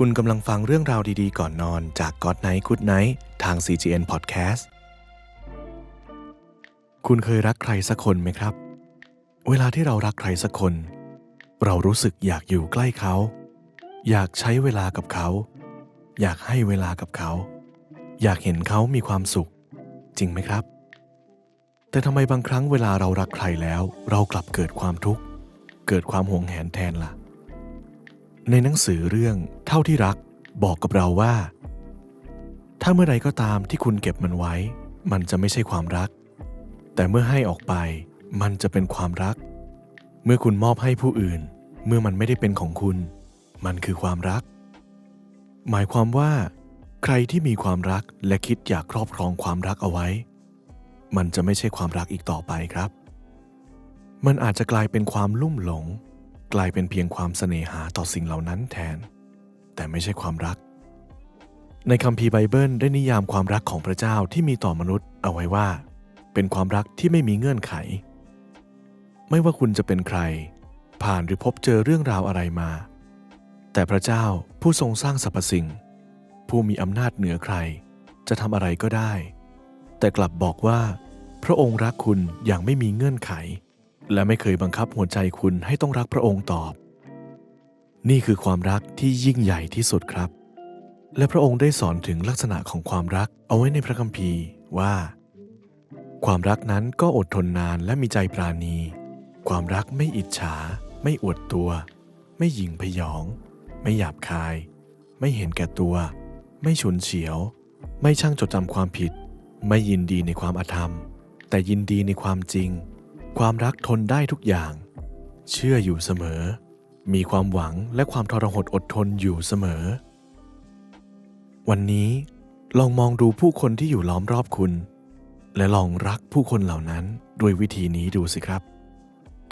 คุณกำลังฟังเรื่องราวดีๆ ก่อนนอนจาก God Night Good Night ทาง CGN Podcast คุณเคยรักใครสักคนไหมครับ เวลาที่เรารักใครสักคน เรารู้สึกอยากอยู่ใกล้เขา อยากใช้เวลากับเขา อยากให้เวลากับเขา อยากเห็นเขามีความสุข จริงไหมครับ แต่ทำไมบางครั้งเวลาเรารักใครแล้ว เรากลับเกิดความทุกข์ เกิดความหวงแหนแทนล่ะ ในหนังสือเรื่องเท่าที่รักบอกกับเราว่า ถ้าเมื่อใดก็ตามที่คุณเก็บมันไว้ มันจะไม่ใช่ความรัก แต่เมื่อให้ออกไปมันจะเป็นความรัก เมื่อคุณมอบให้ผู้อื่น เมื่อมันไม่ได้เป็นของคุณ มันคือความรัก หมายความว่า ใครที่มีความรักและคิดอยากครอบครองความรักเอาไว้ มันจะไม่ใช่ความรักอีกต่อไปครับ มันอาจจะกลายเป็นความลุ่มหลง กลายเป็นเพียงความเสน่หาต่อสิ่งเหล่านั้นแทน แต่ไม่ใช่ความรัก ในคัมภีร์ไบเบิลได้นิยามความรักของพระเจ้าที่มีต่อมนุษย์เอาไว้ว่า เป็นความรักที่ไม่มีเงื่อนไข ไม่ว่าคุณจะเป็นใคร ผ่านหรือพบเจอเรื่องราวอะไรมา แต่พระเจ้าผู้ทรงสร้างสรรพสิ่ง ผู้มีอำนาจเหนือใคร จะทำอะไรก็ได้ แต่กลับบอกว่า พระองค์รักคุณอย่างไม่มีเงื่อนไข และไม่เคยบังคับหัวใจคุณให้ต้องรักพระองค์ตอบ นี่คือความรักที่ยิ่งใหญ่ที่สุดครับ และพระองค์ได้สอนถึงลักษณะของความรักเอาไว้ในพระคัมภีร์ว่า ความรักนั้นก็อดทนนานและมีใจปราณี ความรักไม่อิจฉา ไม่อวดตัว ไม่หยิ่งพยอง ไม่หยาบคาย ไม่เห็นแก่ตัว ไม่ฉุนเฉียว ไม่ช่างจดจำความผิด ไม่ยินดีในความอาธรรม แต่ยินดีในความจริง ความรักทนได้ทุกอย่าง เชื่ออยู่เสมอ มีความหวังและความทรหดอดทนอยู่เสมอ วันนี้ลองมองดูผู้คนที่อยู่ล้อมรอบคุณ และลองรักผู้คนเหล่านั้นด้วยวิธีนี้ดูสิครับ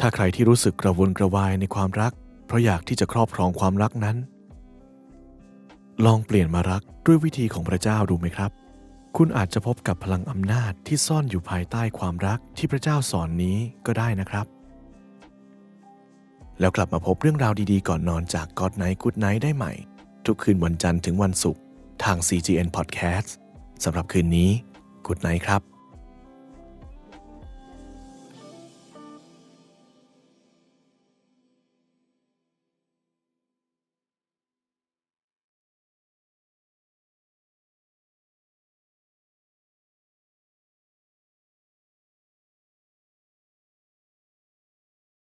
ถ้าใครที่รู้สึกกระวนกระวายในความรัก เพราะอยากที่จะครอบครองความรักนั้น ลองเปลี่ยนมารักด้วยวิธีของพระเจ้าดูไหมครับ คุณอาจจะพบกับพลังอำนาจที่ซ่อนอยู่ภายใต้ความรักที่พระเจ้าสอนนี้ก็ได้นะครับ แล้วกลับมาพบเรื่องราวดีๆ ก่อนนอนจาก God Night Good Night ได้ใหม่ ทุกคืนวันจันทร์ถึงวันศุกร์ทาง CGN Podcast สำหรับคืนนี้ Good Night ครับ